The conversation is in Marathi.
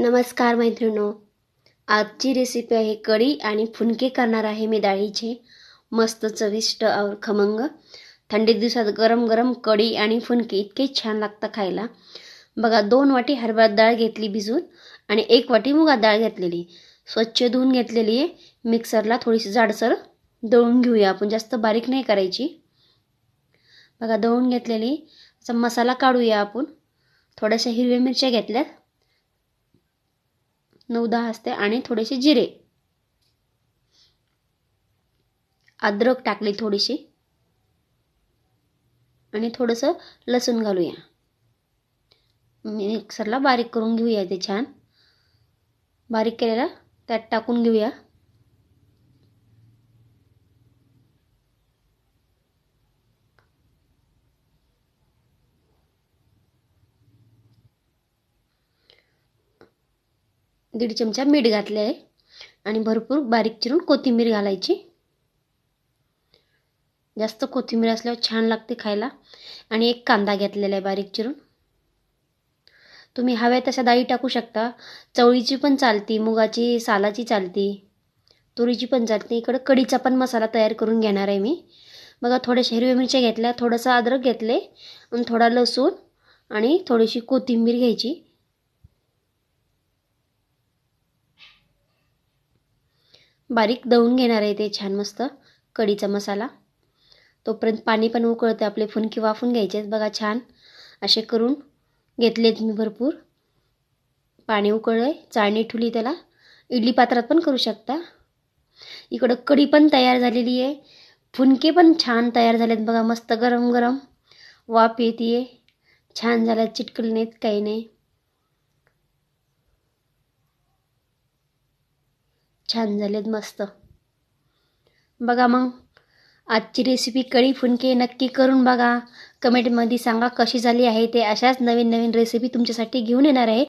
नमस्कार मैत्रिणो. आजची रेसिपी आहे कढी आणि फुनके करणार आहे मी डाळीचे. मस्त चविष्ट और खमंग. थंडी दिवसात गरम गरम कढी आणि फुनके इतके छान लागतं खायला. बघा दोन वाटी हरभरा डाळ घेतली भिजून आणि एक वाटी मुगा डाळ घेतलेली. स्वच्छ धुवून घेतलेली आहे. मिक्सरला थोडीशी जाडसर दळून घेऊया. आपण जास्त बारीक नाही करायची. बघा दळून घेतलेली. असा मसाला काढूया आपण. थोड्याशा हिरव्या मिरच्या घेतल्यात. नऊ दहा असते आणि थोडेसे जिरे. अद्रक टाकली थोडीशी आणि थोडंसं लसूण घालूया. मिक्सरला बारीक करून घेऊया ते छान. बारीक केलेला त्यात टाकून घेऊया. दीड चमचा मीठ घातले आहे. आणि भरपूर बारीक चिरून कोथिंबीर घालायची. जास्त कोथिंबीर असल्यावर छान लागते खायला. आणि एक कांदा घेतलेला आहे बारीक चिरून. तुम्ही हव्या तशा डाळी टाकू शकता. चवळीची पण चालती मुगाची सालाची चालती. तुरीची पण चालते. इकडं कढीचा पण मसाला तयार करून घेणार आहे मी. बघा थोड्याशा हिरव्या मिरच्या घेतल्या थोडंसं अद्रक घेतले आणि थोडा लसूण आणि थोडीशी कोथिंबीर घ्यायची. बारीक दळून घेणार आहे ते छान मस्त कढीचा मसाला. तोपर्यंत पाणी पण उकळते आपले फुनकी वाफून घ्यायचे आहेत बघा छान. असे करून घेतलेत मी भरपूर. पाणी उकळलं आहे चाळणी ठुली त्याला. इडली पात्रात पण करू शकता. इकडं कढी पण तयार झालेली आहे. फुनके पण छान तयार झालेत बघा मस्त गरम गरम वाफ येते छान झाल्यात चिटकले नाहीत काही नाही. छान झालेत मस्त. बघा मग आजची रेसिपी कळी फुनके नक्की करून बघा. कमेंटमध्ये सांगा कशी झाली आहे ते अशाच नवीन नवीन रेसिपी तुमच्यासाठी घेऊन येणार आहे.